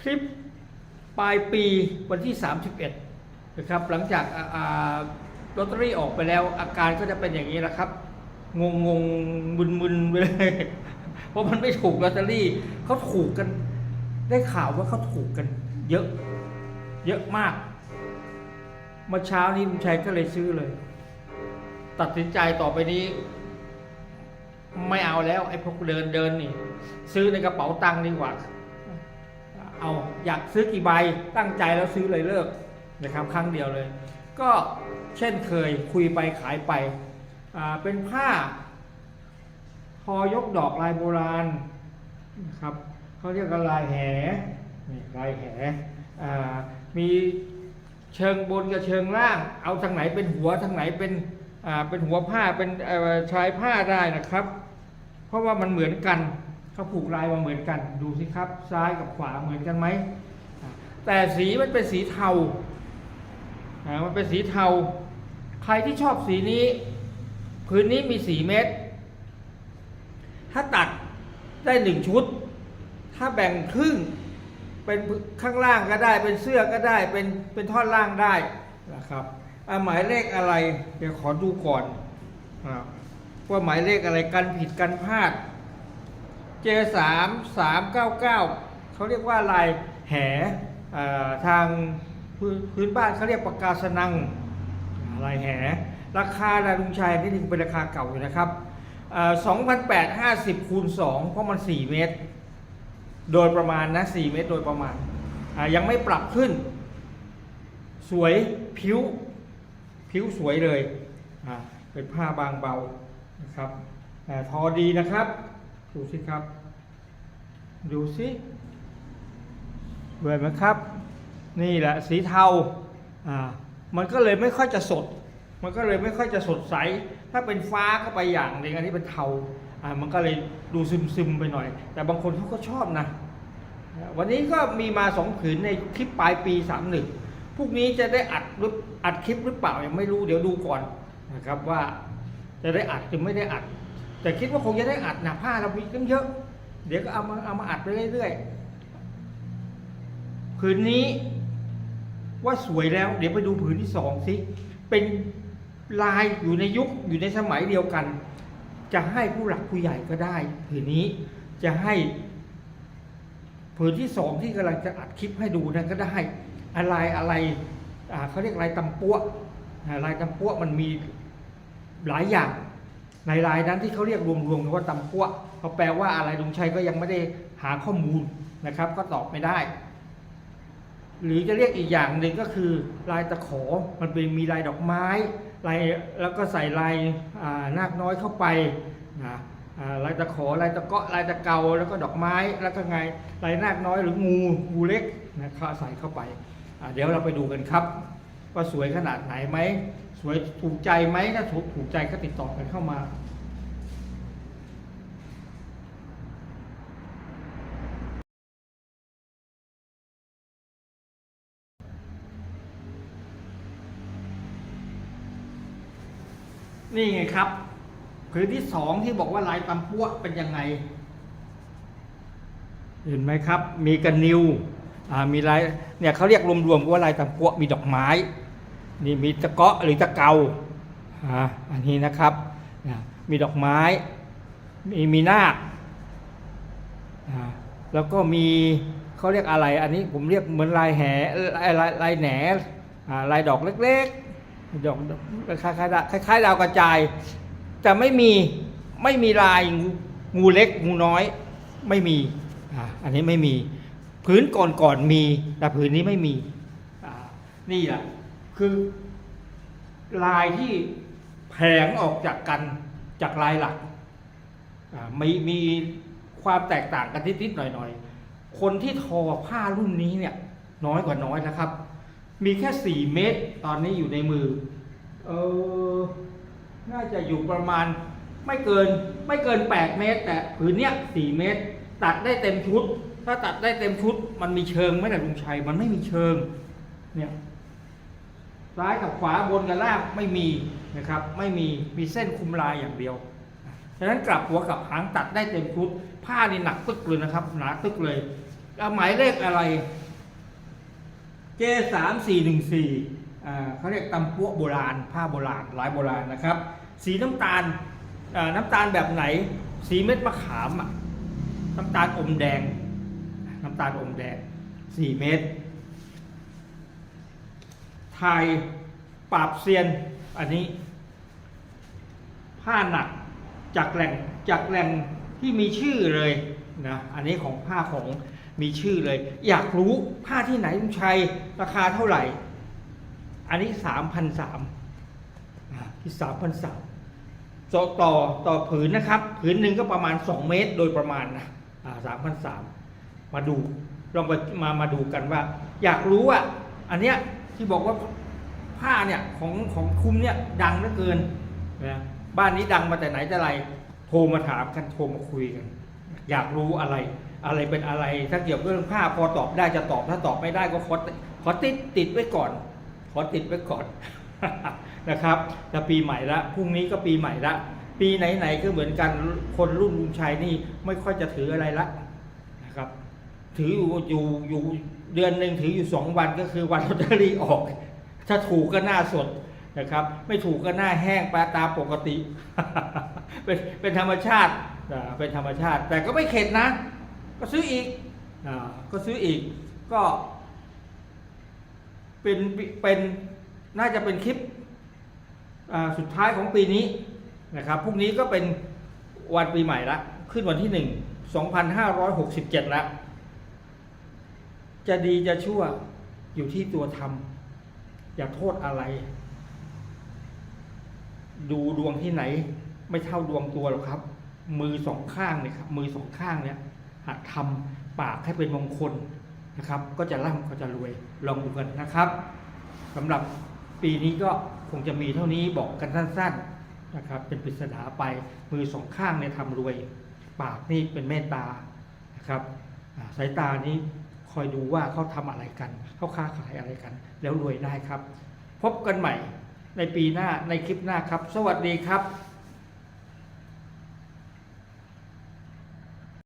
คลิปปลายปีวันที่ 31นะครับหลังจากลอตเตอรี่ออกไปแล้วอาการก็จะเป็นอย่างนี้แหละครับงงงงมึนมึนไปเลยเพราะมันไม่ถูกลอตเตอรี่เขาถูกกัน ได้ข่าวว่าเขาถูกกัน เยอะ เยอะมากเมื่อเช้านี้ลุงชัยก็เลยซื้อเลย ตัดสินใจต่อไปนี้ ไม่เอาแล้ว ไอ้พวกเดินเดินนี่ ซื้อในกระเป๋าตังค์ดีกว่า เอาอยากซื้อกี่ใบตั้งใจแล้วซื้อเลยเลิกนะครับครั้งเดียวเลย ก็เช่นเคยคุยไปขายไปเป็นผ้าพอยกดอกลายโบราณนะครับเขาเรียกกันลายแหนี่ลายแห่มีเชิงบนกับเชิงล่าง เอาทางไหนเป็นหัวทางไหนเป็นเป็นหัวผ้าเป็นชายผ้าได้นะครับ เพราะว่ามันเหมือนกัน เขาผูกลายมาเหมือนกัน ดูสิครับ ซ้ายกับขวาเหมือนกันไหม แต่สีมันเป็นสีเทาอ่ามันเป็นสีเทา ใครที่ชอบสีนี้ พื้นนี้มีสีเม็ด ถ้าตัดได้หนึ่งชุด ถ้าแบ่งครึ่งเป็นข้างล่างก็ได้เป็นเสื้อก็ได้เป็นเป็นท่อนล่างได้นะครับหมายเลขอะไร เดี๋ยวขอดูก่อนว่าหมายเลขอะไรกันผิดกันพลาด เจสามสามเก้าเก้าเขาเรียกว่าลายแห่ทางพื้นบ้านเขาเรียกปากกาสนังลายแห ราคาดารุงชัยนี่ถึงเป็นราคาเก่าอยู่นะครับสองพันแปดห้าสิบคูณสองเพราะมันสี่เมตร โดยประมาณนะ 4 เมตรโดยประมาณ ยังไม่ปรับขึ้น สวยผิวผิวสวยเลย เป็นผ้าบางเบานะครับทอดีนะครับ ดูสิครับ ดูสิสวยไหมครับ นี่แหละสีเทาอ่ามันก็เลยไม่ค่อยจะสด มันก็เลยไม่ค่อยจะสดใส ถ้าเป็นฟ้าก็ไปอย่างหนึ่งอันนี้เป็นเทาอ่ามันก็เลยดูซึมซึมๆไปหน่อย แต่บางคนเขาก็ชอบนะ วันนี้ก็มีมาสองผืนในคลิปปลายปีสามหนึ่งพรุ่งนี้จะได้อัดหรืออัดคลิปหรือเปล่ายังไม่รู้เดี๋ยวดูก่อนนะครับว่าจะได้อัดหรือไม่ได้อัด แต่คิดว่าคงจะได้อัดหนะผ้าเรามีตั้งเยอะ เดี๋ยวก็เอามาเอามาอัดไปเรื่อยๆผืนนี้ ว่าสวยแล้ว เดี๋ยวไปดูผืนที่สองสิเป็นลายอยู่ในยุคอยู่ในสมัยเดียวกัน จะให้ผู้หลักผู้ใหญ่ก็ได้ผืนนี้จะให้ผืนที่สองที่กำลังจะอัดคลิปให้ดูนั่นก็ได้อะไรอะไรเขาเรียกลายตำปั้วลายตำปั้วมันมีหลายอย่าง ในลายนั้นที่เขาเรียกรวมๆกันว่าตำปั้วเขาแปลว่าอะไรลุงชัยก็ยังไม่ได้หาข้อมูลนะครับ ก็ตอบไม่ได้ หรือจะเรียกอีกอย่างหนึ่งก็คือลายตะขอมันเป็นมีลายดอกไม้ลายแล้วก็ใส่ลายนาคน้อยเข้าไปนะลายตะขอลายตะเกาะลายตะเกาแล้วก็ดอกไม้แล้วก็ไงลายนาคน้อยหรืองูงูเล็กนะครับใส่เข้าไป เดี๋ยวเราไปดูกันครับ ว่าสวยขนาดไหนไหม สวยถูกใจไหมถ้าถูกถูกใจก็ติดต่อกันเข้ามา นี่ไงครับผืนที่สองที่บอกว่าลายตำปั้วเป็นยังไง เห็นไหมครับ มีกันนิวอ่ามีลายเนี่ยเขาเรียกรวมๆว่าลายตำปั้วมีดอกไม้ นี่มีตะเกาะหรือตะเกาอันนี้นะครับมีดอกไม้ มีมีนาคอ่าแล้วก็มีเขาเรียกอะไร อันนี้ผมเรียกเหมือนลายแหลายลายแหน่ลายดอกเล็กๆดอกคล้ายๆดาวคล้ายๆดาวกระจาย แต่ไม่มีไม่มีลายงูงูเล็กงูน้อยไม่มีอันนี้ไม่มีพื้นก่อนๆมีแต่พื้นนี้ไม่มีนี่แหละคือ ลายที่แผงออกจากกันจากลายหลักมีมีความแตกต่างกันนิดๆหน่อยๆ คนที่ทอผ้ารุ่นนี้เนี่ยน้อยกว่าน้อยนะครับ มีแค่สี่เมตรตอนนี้อยู่ในมือ เออ น่าจะอยู่ประมาณไม่เกินไม่เกิน 8 เมตร แต่ผืนเนี้ย4เมตร ตัดได้เต็มชุด ถ้าตัดได้เต็มชุด มันมีเชิงไหมล่ะลุงชัย มันไม่มีเชิงเนี่ย ซ้ายกับขวาบนกับล่างไม่มีนะครับไม่มีมีเส้นคุมลายอย่างเดียวฉะนั้นกลับหัวกับหางตัดได้เต็มชุด ผ้านี่หนักตึกเลยนะครับ หนาตึกเลยหมายเลขอะไร J สามสี่หนึ่งสี่เขาเรียกตำปั้วโบราณ ผ้าโบราณลายโบราณนะครับ สีน้ำตาลน้ำตาลแบบไหน สีเม็ดมะขามน้ำตาลอมแดง น้ำตาลอมแดงสี่เม็ด ไทยปราบเซียนอันนี้ ผ้าหนักจากแหล่งจากแหล่งที่มีชื่อเลยนะอันนี้ของผ้าของมีชื่อเลย อยากรู้ผ้าที่ไหนลุงชัยราคาเท่าไหร่ อันนี้สามพันสามที่สามพันสามต่อต่อต่อผืนนะครับ ผืนหนึ่งก็ประมาณสองเมตรโดยประมาณนะสามพันสามมาดูลองมามาดูกันว่า อยากรู้ว่าอันเนี้ย ที่บอกว่าผ้าเนี่ยของของคุ้มเนี่ยดังเหลือเกินนะบ้านนี้ดังมาแต่ไหนแต่ไรโทรมาถามกันโทรมาคุยกัน อยากรู้อะไร อะไรเป็นอะไรถ้าเกี่ยวกับเรื่องผ้าพอตอบได้จะตอบถ้าตอบไม่ได้ก็ขอขอติดติดไว้ก่อน ขอติดไว้ก่อนนะครับจะปีใหม่ละพรุ่งนี้ก็ปีใหม่ละปีไหนๆก็เหมือนกันคนรุ่นลุงชัยนี่ไม่ค่อยจะถืออะไรละนะครับ ถืออยู่อยู่อยู่เดือนหนึ่งถืออยู่สองวันก็คือวันลอตเตอรี่ออก ถ้าถูกก็หน้าสดนะครับ ไม่ถูกก็หน้าแห้งปลาตาปกติ เป็นเป็นธรรมชาติเป็นธรรมชาติ แต่ก็ไม่เข็ดนะ ก็ซื้ออีกอก็ซื้ออีก ก็ เป็นเป็นน่าจะเป็นคลิปสุดท้ายของปีนี้นะครับพรุ่งนี้ก็เป็นวันปีใหม่ละ ขึ้นวันที่หนึ่ง2567แล้ว จะดีจะชั่วอยู่ที่ตัวทำอย่าโทษอะไร ดูดวงที่ไหน ไม่เท่าดวงตัวหรอกครับ มือสองข้างเนี่ยครับ มือสองข้างเนี่ยหัดทำปากให้เป็นมงคลนะครับ ก็จะร่ำก็จะรวยลองดูกันนะครับสำหรับปีนี้ก็คงจะมีเท่านี้บอกกันสั้นๆนะครับ เป็นปริศนาไปมือสองข้างเนี่ยทำรวย ปากนี่เป็นเมตตานะครับสายตานี้ คอยดูว่าเขาทำอะไรกันเขาค้าขายอะไรกัน แล้วรวยได้ครับ พบกันใหม่ในปีหน้าในคลิปหน้าครับ สวัสดีครับ